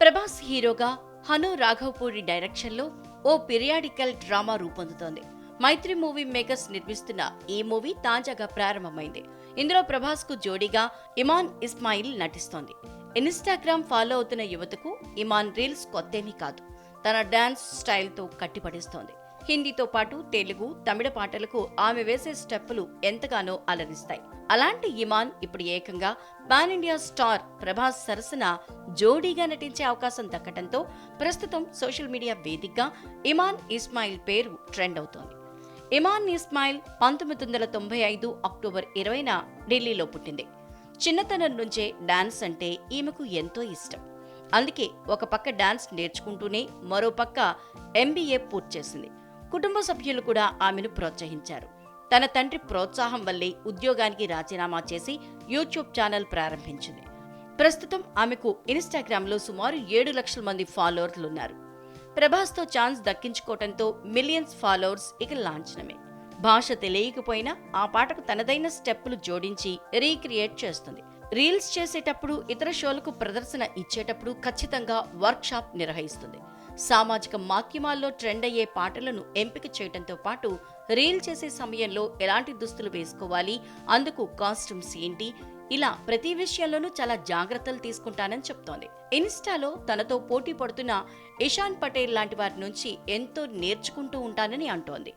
ప్రభాస్ హీరోగా హను రాఘవపూడి డైరెక్షన్లో ఓ పిరియాడికల్ డ్రామా రూపొందుతోంది. మైత్రి మూవీ మేకర్స్ నిర్మిస్తున్న ఈ మూవీ తాజాగా ప్రారంభమైంది. ఇందులో ప్రభాస్కు జోడీగా ఇమాన్ ఇస్మాయిల్ నటిస్తోంది. ఇన్స్టాగ్రామ్ ఫాలో అవుతున్న యువతకు ఇమాన్ రీల్స్ కొత్తేమీ కాదు. తన డాన్స్ స్టైల్తో కట్టిపడేస్తోంది. హిందీతో పాటు తెలుగు తమిళ పాటలకు ఆమె వేసే స్టెప్పులు ఎంతగానో అలరిస్తాయి. అలాంటి ఇమాన్ ఇప్పుడు ఏకంగా పాన్ ఇండియా స్టార్ ప్రభాస్ సరసన జోడీగా నటించే అవకాశం దక్కడంతో ప్రస్తుతం సోషల్ మీడియా వేదికగా ఇమాన్ ఇస్మాయిల్ పేరు ట్రెండ్ అవుతోంది. ఇమాన్ ఇస్మాయిల్ పంతొమ్మిది వందల తొంభై ఐదు అక్టోబర్ ఇరవైన ఢిల్లీలో పుట్టింది. చిన్నతనం నుంచే డాన్స్ అంటే ఈమెకు ఎంతో ఇష్టం. అందుకే ఒక పక్క డాన్స్ నేర్చుకుంటూనే మరో పక్క ఎంబీఏ పూర్తి చేసింది. కుటుంబ సభ్యులు కూడా ఆమెను ప్రోత్సహించారు. తన తండ్రి ప్రోత్సాహం వల్లే ఉద్యోగానికి రాజీనామా చేసి యూట్యూబ్ ఛానల్ ప్రారంభించింది. ప్రస్తుతం ఆమెకు ఇన్స్టాగ్రామ్లో సుమారు ఏడు లక్షల మంది ఫాలోవర్లున్నారు. ప్రభాస్తో ఛాన్స్ దక్కించుకోవడంతో మిలియన్స్ ఫాలోవర్స్ ఇక లాంఛనమే. భాష తెలియకపోయినా ఆ పాటకు తనదైన స్టెప్పులు జోడించి రీక్రియేట్ చేస్తుంది. రీల్స్ చేసేటప్పుడు ఇతర షోలకు ప్రదర్శన ఇచ్చేటప్పుడు ఖచ్చితంగా వర్క్షాప్ నిర్వహిస్తుంది. సామాజిక మాధ్యమాల్లో ట్రెండ్ అయ్యే పాటలను ఎంపిక చేయడంతో పాటు రీల్ చేసే సమయంలో ఎలాంటి దుస్తులు వేసుకోవాలి అందుకు కాస్ట్యూమ్స్ ఏంటి ఇలా ప్రతి విషయంలోనూ చాలా జాగ్రత్తలు తీసుకుంటానని చెప్తోంది. ఇన్స్టాలో తనతో పోటీ పడుతున్న ఇషాన్ పటేల్ లాంటి వారి నుంచి ఎంతో నేర్చుకుంటూ ఉంటానని అంటోంది.